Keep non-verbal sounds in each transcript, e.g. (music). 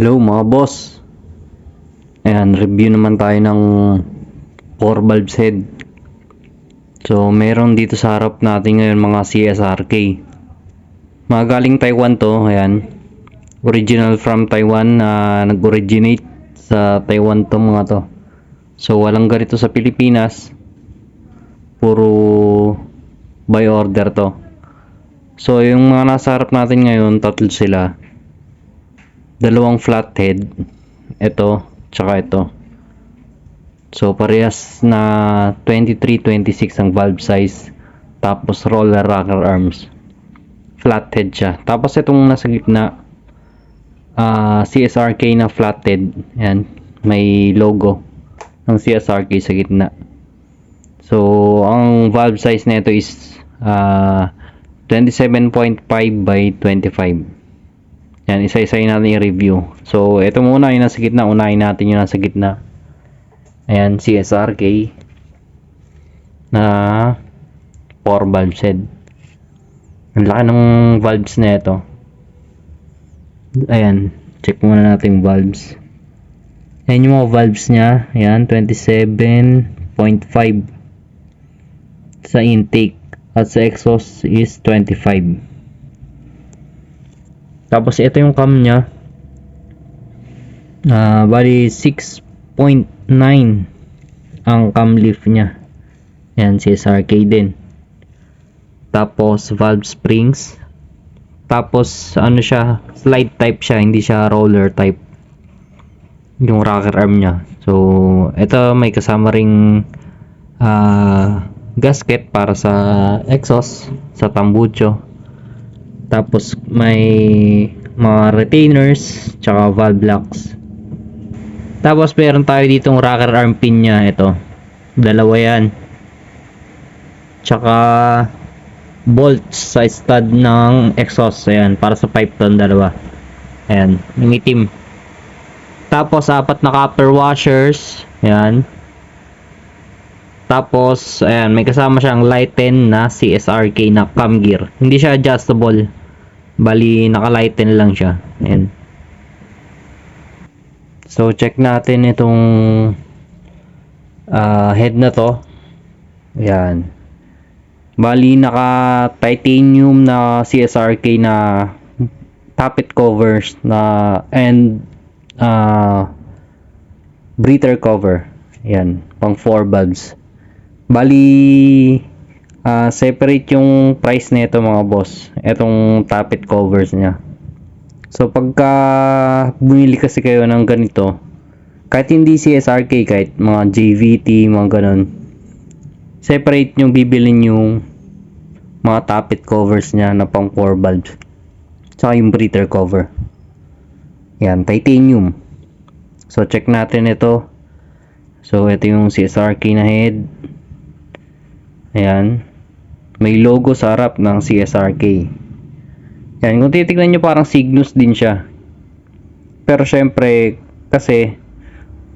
Hello mga boss. Ayan, review naman tayo ng 4 valves head. So, meron dito sa harap natin ngayon mga CSRK. Mga galing Taiwan to, ayan. Original from Taiwan na nag-originate sa Taiwan to mga to. So, walang ganito sa Pilipinas. Puro by order to. So, yung mga nasa harap natin ngayon, tatlo sila dalawang flathead. Ito tsaka ito. So parehas na 23-26 ang valve size tapos roller rocker arms. Flathead siya. Tapos itong nasa gitna ah, CSRK na flathead. Yan may logo ng CSRK sa gitna. So ang valve size nito is ah, 27.5 by 25 yan, isa-isayin natin i-review. So, ito muna yung nasa gitna. Unahin natin yung nasa gitna. Ayan, CSRK na 4 valves head. Ang laki ng valves na ito. Ayan, check muna natin yung valves. Ayan yung mga valves niya. Ayan, 27.5 sa intake. At sa exhaust is 25. Tapos ito yung cam niya. Ah, bali 6.9 ang cam lift niya. Yan si SRK din. Tapos valve springs. Tapos ano siya, slide type siya, hindi siya roller type. Yung rocker arm niya. So, ito may kasama ring ah, gasket para sa exhaust sa tambucho. Tapos may mga retainers tsaka valve locks. Tapos meron tayo ditong rocker arm pin niya ito. Dalawa 'yan. Tsaka bolts sa stud ng exhaust ayan para sa pipe ton dalawa. Ayan, yung itim. Tapos apat na copper washers, ayan. Tapos, ayan, may kasama siyang lighten na CSRK na cam gear. Hindi siya adjustable. Bali, naka-lighten lang siya. Ayan. So, check natin itong ah, head na to. Ayan. Bali, naka-titanium na CSRK na tappet covers na and ah, breather cover. Ayan, pang 4 bulbs. Bali, ah, separate yung price nito mga boss. Etong tappet covers niya. So pagka bumili kasi kayo ng ganito, kahit hindi CSRK, kahit mga JVT, mga ganun, separate yung bibilin yung mga tappet covers niya na pang 4 bulbs. Tsaka yung breather cover. Yan, titanium. So check natin ito. So ito yung CSRK na head. Ayan. May logo sa harap ng CSRK. Yan, kung titignan nyo parang Cygnus din siya. Pero syempre, kasi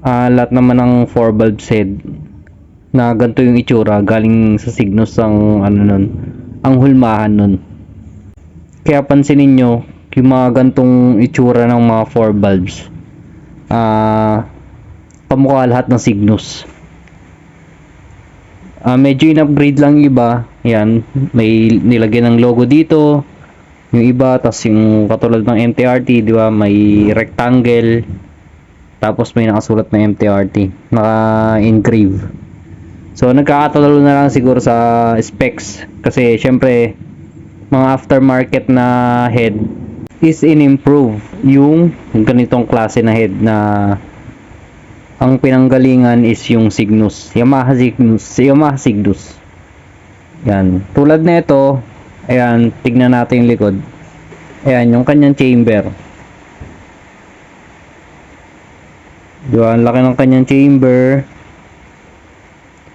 ah, lahat naman ng 4 bulbs head na ganito yung itsura galing sa Cygnus ang ano nun, ang hulmahan nun. Kaya pansinin nyo, yung mga gantong itsura ng mga 4 bulbs, ah, kamukha lahat ng Cygnus. Ah, medyo in-upgrade lang iba. Yan, may nilagyan ng logo dito. Yung iba, tas yung katulad ng MTRT, di ba, may rectangle. Tapos may nakasulat na MTRT. Naka-engrave. So, nagkakatulalo na lang siguro sa specs. Kasi, syempre, mga aftermarket na head is in-improve yung ganitong klase na head na ang pinanggalingan is yung Cygnus. Yamaha Cygnus. Yamaha Cygnus. Yan. Tulad nito, ayan, tignan natin yung likod. Ayan, yung kanyang chamber. Di ba? Ang laki ng kanyang chamber.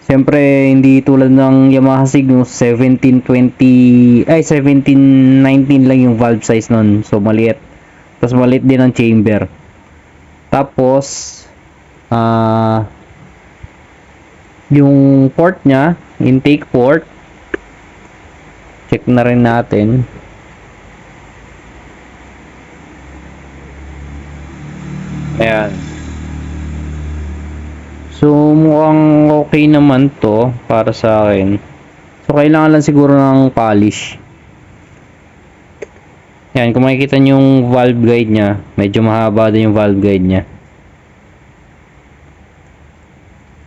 Siyempre, hindi tulad ng Yamaha Cygnus 1720 ay 1719 lang yung valve size nun. So maliit. Tapos maliit din ang chamber. Tapos ah yung port niya, intake port. Check na rin natin. Ayan. So, mukhang okay naman to para sa akin. So, kailangan lang siguro ng polish. Yan, kung makikita nyo yung valve guide niya, medyo mahaba din yung valve guide niya.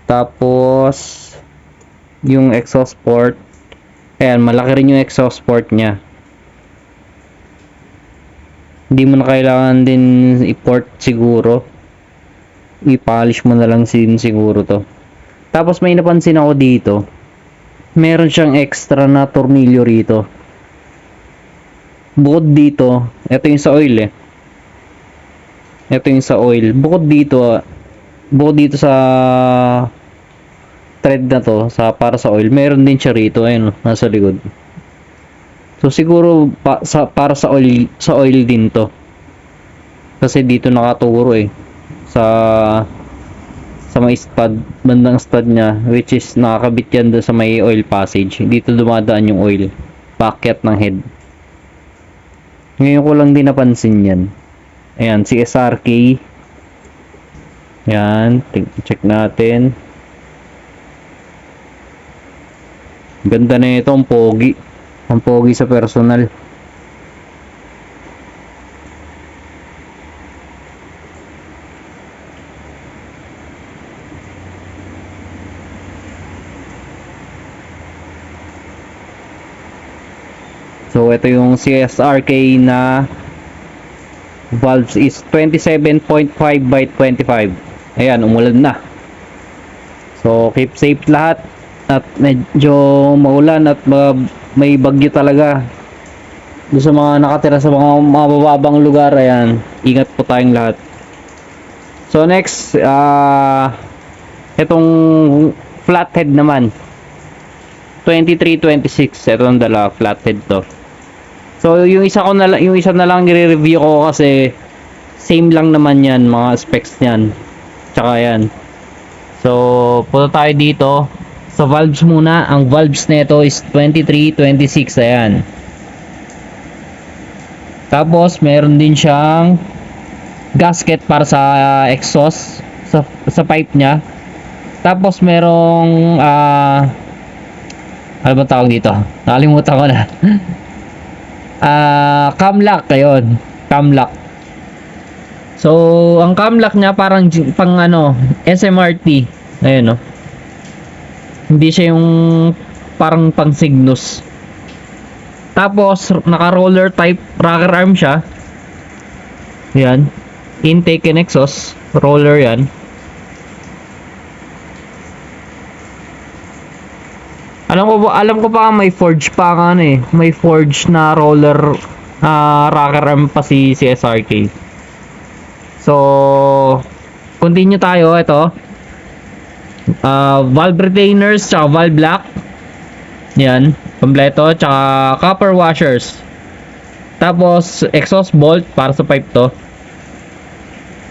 Tapos, yung exhaust port, ayan, malaki rin yung exhaust port niya. Hindi mo na kailangan din i-port siguro. I-polish mo na lang sin siguro to. Tapos may napansin ako dito. Meron siyang extra na tornilyo rito. Bukod dito, ito yung sa oil eh. Ito yung sa oil. Bukod dito, ah, bukod dito sa thread na to, sa para sa oil, meron din siya rito, ayun, nasa likod. So siguro pa, sa, para sa oil, sa oil din to. Kasi dito nakaturo eh sa sa may stud, bandang stud niya which is nakakabit yan doon sa may oil passage. Dito dumadaan yung oil. Packet ng head. Ngayon ko lang din napansin yan. Ayan, si SRK. Yan, tig- check natin. Ganda na ito, ang pogi. Ang pogi sa personal. So ito yung CSRK na valves is 27.5 by 25. Ayan, umulan na. So keep safe lahat at medyo maulan at ma- may bagyo talaga. Doon sa mga nakatira sa mga mabababang lugar, ayan, ingat po tayong lahat. So next, ah itong flathead naman. 2326, ito ang dala flathead to. So yung isa ko na yung isa na lang i-review ko kasi same lang naman 'yan mga specs niyan. Tsaka 'yan. So punta tayo dito sa valves muna. Ang valves nito is 2326 ayan. Tapos meron din siyang gasket para sa exhaust sa sa pipe niya. Tapos merong ah ano ba tawag dito? Nakalimutan ko na. (laughs) Ah, cam lock ayun. Cam lock. So, ang cam lock niya parang pang ano, SMRT. Ayun no. Hindi siya yung parang pang Cygnus. Tapos, naka-roller type rocker arm siya. Yan. Intake and exhaust. Roller yan. Alam ko ba, alam ko pa may forge pa nga ano eh. May forge na roller ah rocker arm pa si, si SRK. So, continue tayo ito. Ah, valve retainers tsaka valve lock. Yan, kompleto tsaka copper washers. Tapos exhaust bolt para sa pipe to.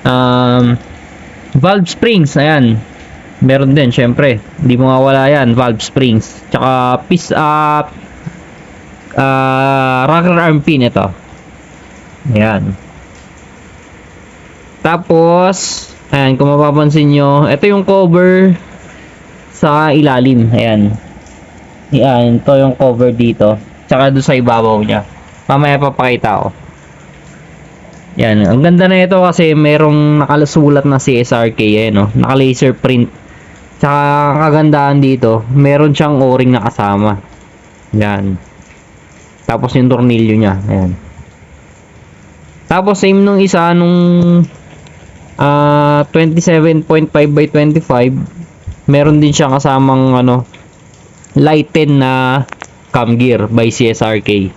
Um, valve springs, ayan. Meron din, syempre. Hindi mo mawala yan, valve springs. Tsaka piece up uh, rocker arm pin ito. Ayan. Tapos, ayan, kung mapapansin nyo, ito yung cover sa ilalim. Ayan. Ayan, ito yung cover dito. Tsaka doon sa ibabaw niya. Mamaya papakita ko. Yan, ang ganda na ito kasi merong nakalasulat na CSRK eh, no? Naka-laser print. Tsaka ang kagandahan dito, meron siyang o-ring na kasama. Yan. Tapos yung tornilyo niya, ayan. Tapos same nung isa nung ah 27.5 by 25, meron din siyang kasamang ano lighten na cam gear by CSRK.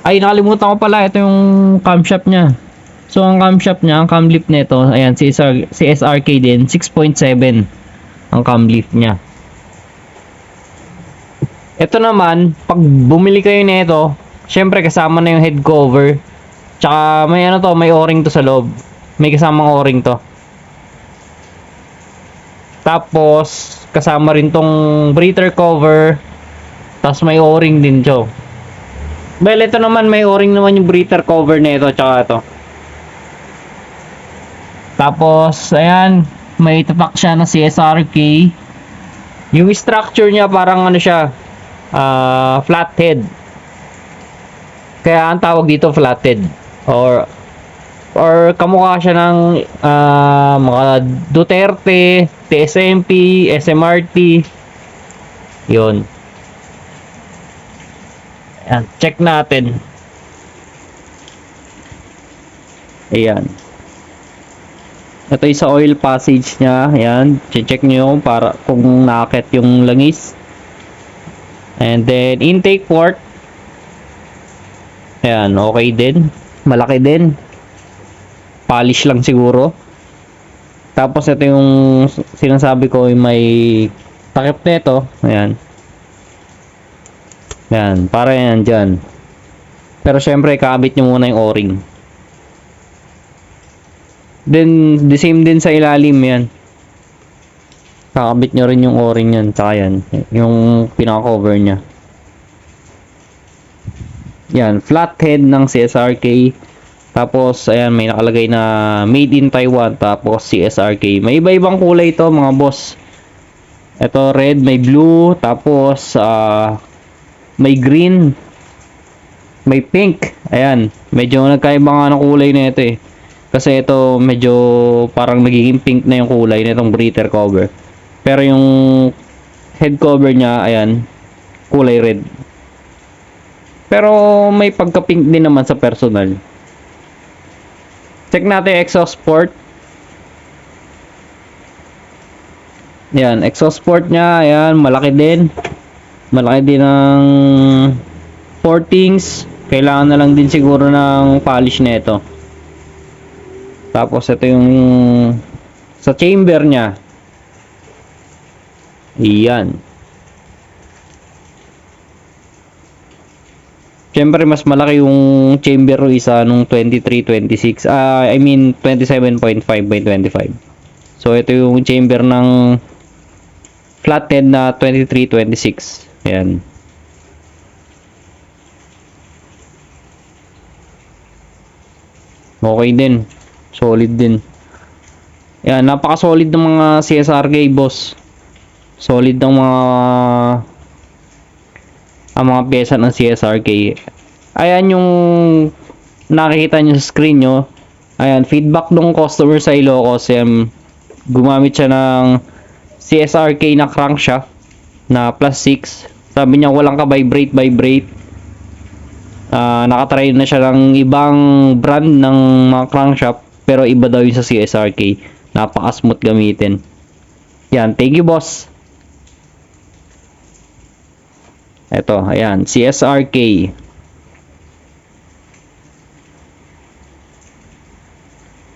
Ay, nakalimutan ko pala. Ito yung camshaft niya. So, ang camshaft niya, ang cam lift nito, ayan, si, SR, si SRK din, 6.7 ang cam lift niya. Ito naman, pag bumili kayo nito, syempre kasama na yung head cover. Tsaka may ano to, may o-ring to sa loob. May kasamang o-ring to. Tapos, kasama rin tong breather cover. Tapos may o-ring din to. Well, ito naman may o-ring naman yung breather cover nito tsaka ito. Tapos, ayan, may tatak siya na CSRK. Yung structure niya parang ano siya, ah, flathead. Kaya ang tawag dito flathead. Or, or kamukha siya ng ah, mga Duterte, TSMP, SMRT. Yun. Ayan, check natin. Ayan. Ito yung sa oil passage niya. Ayan. Check nyo para kung nakakit yung langis. And then, intake port. Ayan. Okay din. Malaki din. Polish lang siguro. Tapos, ito yung sinasabi ko yung may takip nito. Ayan. Ayan. Para yan dyan. Pero, syempre, kabit nyo muna yung o-ring. Then, the same din sa ilalim yan. Kakabit nyo rin yung o-ring yan. Tsaka yan. Yung pinaka-cover niya. Yan. Flathead ng CSRK. Tapos, ayan, may nakalagay na Made in Taiwan. Tapos, CSRK. May iba-ibang kulay ito, mga boss. Ito, red, may blue. Tapos, ah, may green. May pink. Ayan. Medyo nagkaiba nga ng kulay na ito eh. Kasi ito medyo parang nagiging pink na yung kulay nitong breather cover. Pero yung head cover niya, ayan, kulay red. Pero may pagka-pink din naman sa personal. Check natin exhaust port. Yan, exhaust port niya, ayan, malaki din. Malaki din ng portings. Kailangan na lang din siguro ng polish nito. Tapos ito yung sa chamber niya. Iyan. Siyempre mas malaki yung chamber ko isa nung 2326. Ah, I mean 27.5 by 25. So ito yung chamber ng flathead na 2326. Ayan. Okay din. Solid din. Yan, napaka-solid ng mga CSRK, boss. Solid ng mga ang mga pyesa ng CSRK. Ayan yung nakikita nyo sa screen nyo. Ayan, feedback ng customer sa Ilocos. Ayan, gumamit siya ng CSRK na crankshaft na plus 6. Sabi niya walang ka-vibrate, vibrate. Ah, nakatry na siya ng ibang brand ng mga crankshaft pero iba daw yung sa CSRK. Napaka-smooth gamitin. Yan, thank you boss. Ito, ayan, CSRK.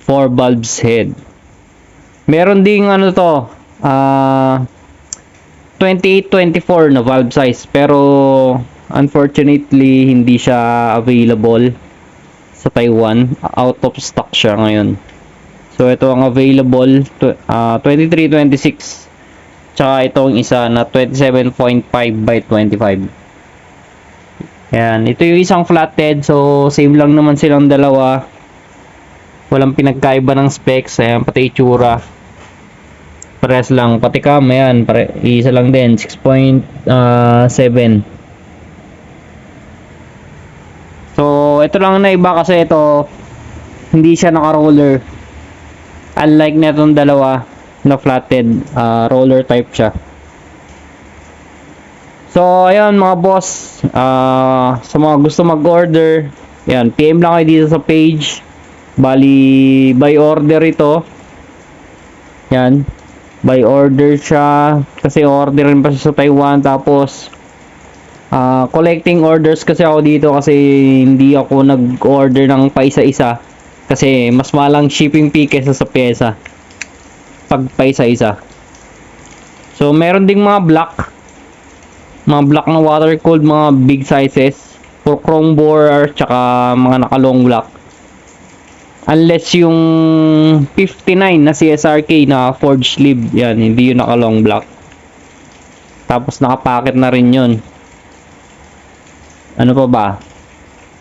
Four bulbs head. Meron ding ano to, ah 28-24 na valve size pero unfortunately hindi siya available sa Taiwan. Out of stock siya ngayon. So ito ang available tw- ah, 2326. Tsaka itong isa na 27.5 by 25. Yan, ito yung isang flathead so same lang naman silang dalawa. Walang pinagkaiba ng specs, ayan pati itsura. Pares lang, pati cam, ayan, pare, isa lang din, 6.7. So, ito lang na iba kasi ito, hindi siya naka-roller. Unlike na itong dalawa na flatted, ah, roller type siya. So, ayun mga boss, ah, sa mga gusto mag-order, yan, PM lang kayo dito sa page. Bali, by order ito. Yan, by order siya. Kasi order rin pa siya sa Taiwan. Tapos, ah, collecting orders kasi ako dito kasi hindi ako nag-order ng paisa-isa. Kasi mas malang shipping fee kesa sa pyesa. Pag paisa-isa. So, meron ding mga black. Mga black na water cooled, mga big sizes. For chrome bore, tsaka mga naka-long black. Unless yung 59 na CSRK na forged sleeve, yan, hindi yun naka-long black. Tapos nakapacket na rin yun. Ano pa ba?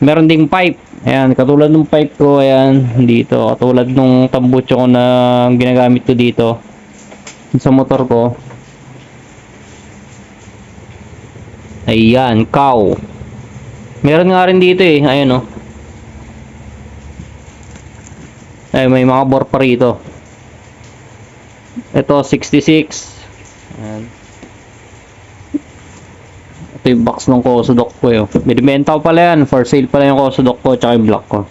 Meron ding pipe Ayan, katulad ng pipe ko, ayan, dito. Katulad nung tambucho ko na ginagamit ko dito. Sa motor ko. Ayan, cow. Meron nga rin dito eh, ayun oh. Ay, may mga bore pa rito. Ito, 66. Ayan. Ito box ng Kosodok ko yun. Binibenta ko pala yan. For sale pala yung Kosodok ko tsaka yung black ko.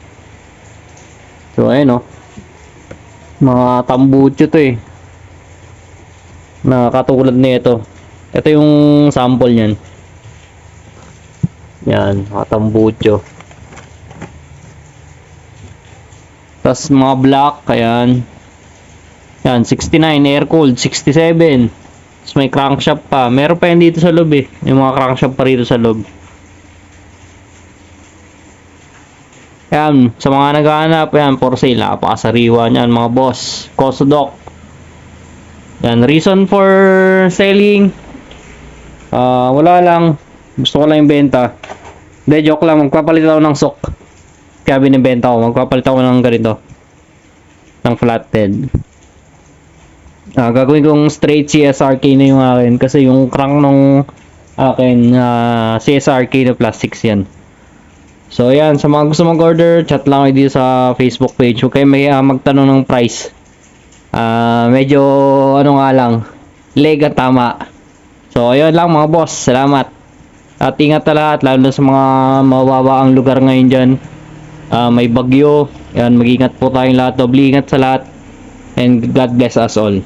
So, ayun o. Mga tambucho to eh. Na katulad nito. Ito yung sample niyan. Yan, mga tambucho. Tapos mga black, ayan. Yan, 69, air cooled, 67. Tapos may crankshaft pa. Meron pa yan dito sa loob eh. May mga crankshaft pa rito sa loob. Yan, sa mga naghahanap, yan, for sale. Napakasariwa niyan mga boss. Kosodok. Yan, reason for selling. Ah, wala lang. Gusto ko lang yung benta. Hindi, joke lang. Magpapalit ako ng sok. Kaya binibenta ko. Magpapalit ako ng ganito. Ng flathead. Ah, gagawin kong straight CSRK na yung akin kasi yung crank nung akin ah, CSRK na plastics yan. So yan, sa mga gusto mag-order, chat lang kayo dito sa Facebook page. Kayo may ah, magtanong ng price. Ah, medyo ano nga lang, leg at tama. So ayun lang mga boss, salamat. At ingat na lahat, lalo sa mga mababa ang lugar ngayon dyan. Ah, may bagyo, yan, mag-ingat po tayong lahat, doble ingat sa lahat. And God bless us all.